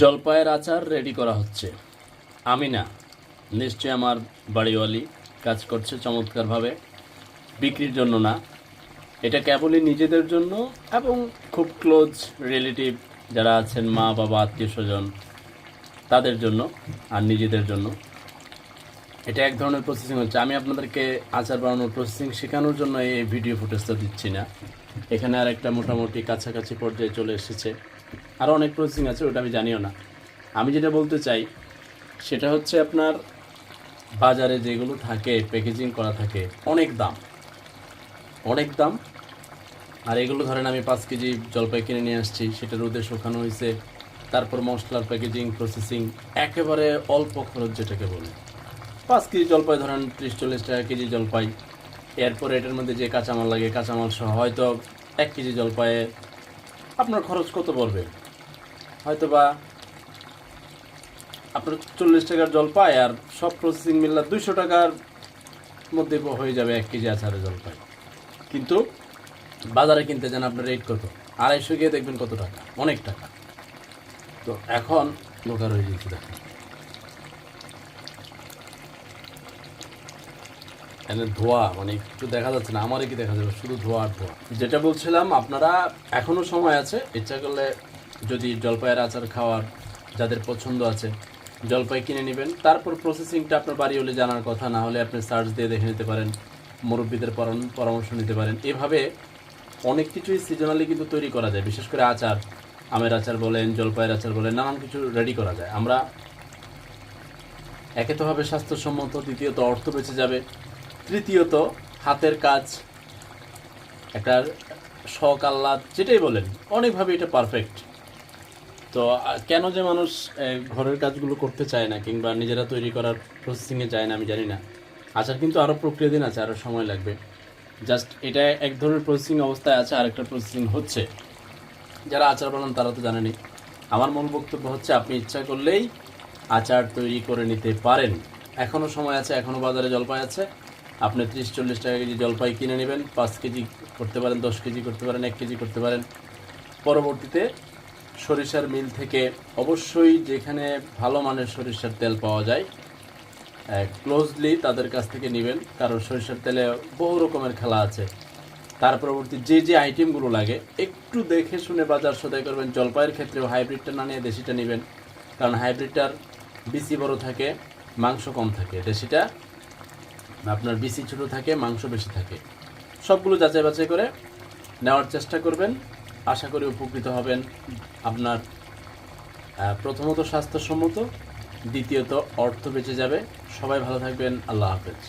জলপাইয়ের আচার রেডি করা হচ্ছে। আমি না, নিশ্চয়ই আমার বাড়িওয়ালি কাজ করছে চমৎকারভাবে, বিক্রির জন্য না। এটা কেবলই নিজেদের জন্য এবং খুব ক্লোজ রিলেটিভ যারা আছেন, মা, বাবা, আত্মীয় স্বজন, তাদের জন্য আর নিজেদের জন্য। এটা এক ধরনের প্রসেসিং হচ্ছে। আমি আপনাদেরকে আচার বানানোর প্রসেসিং শেখানোর জন্য এই ভিডিও ফুটেজটা দিচ্ছি না। এখানে আর একটা মোটামুটি কাছাকাছি পর্যায়ে চলে এসেছে। আরও অনেক প্রসেসিং আছে, ওটা আমি জানিও না। আমি যেটা বলতে চাই, সেটা হচ্ছে আপনার বাজারে যেগুলো থাকে প্যাকেজিং করা থাকে, অনেক দাম। অনেক দাম। আর এগুলো ধরেন আমি পাঁচ কেজি জলপাই কিনে নিয়ে আসছি সেটা রোদে শুকানো হয়েছে তারপর মশলার প্যাকেজিং প্রসেসিং একেবারে অল্প খরচ যেটাকে বলে। পাঁচ কেজি জলপাই ধরেন ত্রিশ, চল্লিশ টাকা কেজি জলপাই। এরপর এটার মধ্যে যে কাঁচামাল লাগে, কাঁচামাল সহ হয়তো এক কেজি জলপাইয়ে আপনার খরচ কত পড়বে? হয়তো বা আপনার চল্লিশ টাকার জলপাই আর সব প্রসেসিং মিললে দুইশো টাকার মধ্যে হয়ে যাবে এক কেজি আচারে জলপাই কিন্তু বাজারে কিনতে যান আপনার রেট কত? আড়াইশো গিয়ে দেখবেন কত টাকা? অনেক টাকা। তো এখন লোকার হয়ে গেছে দেখেন। এখানে ধোয়া মানে একটু দেখা যাচ্ছে না, আমারই কি দেখা যাবে? শুধু ধোয়া আর ধোয়া। যেটা বলছিলাম, আপনারা এখনও সময় আছে, ইচ্ছা করলে যদি জলপাইয়ের আচার খাওয়ার যাদের পছন্দ আছে, জলপাই কিনে নেবেন। তারপর প্রসেসিংটা আপনার বাড়ি হলে জানার কথা, না হলে আপনি সার্চ দিয়ে দেখে নিতে পারেন, মুরব্বীদের পরাম- পরামর্শ নিতে পারেন। এভাবে অনেক কিছুই সিজনালি কিন্তু তৈরি করা যায়। বিশেষ করে আচার, আমের আচার বলেন, জলপাইয়ের আচার বলেন, নানান কিছু রেডি করা যায়। আমরা একে তো হবে স্বাস্থ্যসম্মত, দ্বিতীয়ত অর্থ বেঁচে যাবে, তৃতীয়ত হাতের কাজ, একটা শখ, আহ্লাদ, যেটাই বলেন, অনেকভাবে এটা পারফেক্ট তো কেন যে মানুষ ঘরের কাজগুলো করতে চায় না কিংবা নিজেরা তৈরি করার প্রসেসিংয়ে যায় না, আমি জানি না। আচার কিন্তু আরও প্রক্রিয়া দিন আছে আরও সময় লাগবে। জাস্ট এটা এক ধরনের প্রসেসিং অবস্থায় আছে, আরেকটা প্রসেসিং হচ্ছে। যারা আচার বানান, তারা তো জানেনি। আমার মূল বক্তব্য হচ্ছে, আপনি ইচ্ছা করলেই আচার তৈরি করে নিতে পারেন। এখনও সময় আছে এখনও বাজারে জলপাই আছে। আপনি ত্রিশ, চল্লিশ টাকা কেজি জলপাই কিনে নেবেন, পাঁচ কেজি করতে পারেন, দশ কেজি করতে পারেন, এক কেজি করতে পারেন। পরবর্তীতে সরিষার মিল থেকে অবশ্যই যেখানে ভালো মানের সরিষার তেল পাওয়া যায় ক্লোজলি তাদের কাছ থেকে নেবেন। কারণ সরিষার তেলে বহু রকমের খেলা আছে। তার পরবর্তী যে যে আইটেমগুলো লাগে, একটু দেখে শুনে বাজার সদাই করবেন। জলপাইয়ের ক্ষেত্রেও হাইব্রিডটা না নিয়ে দেশিটা নেবেন। কারণ হাইব্রিডটার বিসি বড় থাকে, মাংস কম থাকে। দেশিটা আপনার বিসি ছোটো থাকে, মাংস বেশি থাকে। সবগুলো যাচাই বাছাই করে নেওয়ার চেষ্টা করবেন। আশা করি উপকৃত হবেন আপনার প্রথমত স্বাস্থ্যসম্মত, দ্বিতীয়ত অর্থ বেঁচে যাবে। সবাই ভালো থাকবেন। আল্লাহ হাফেজ।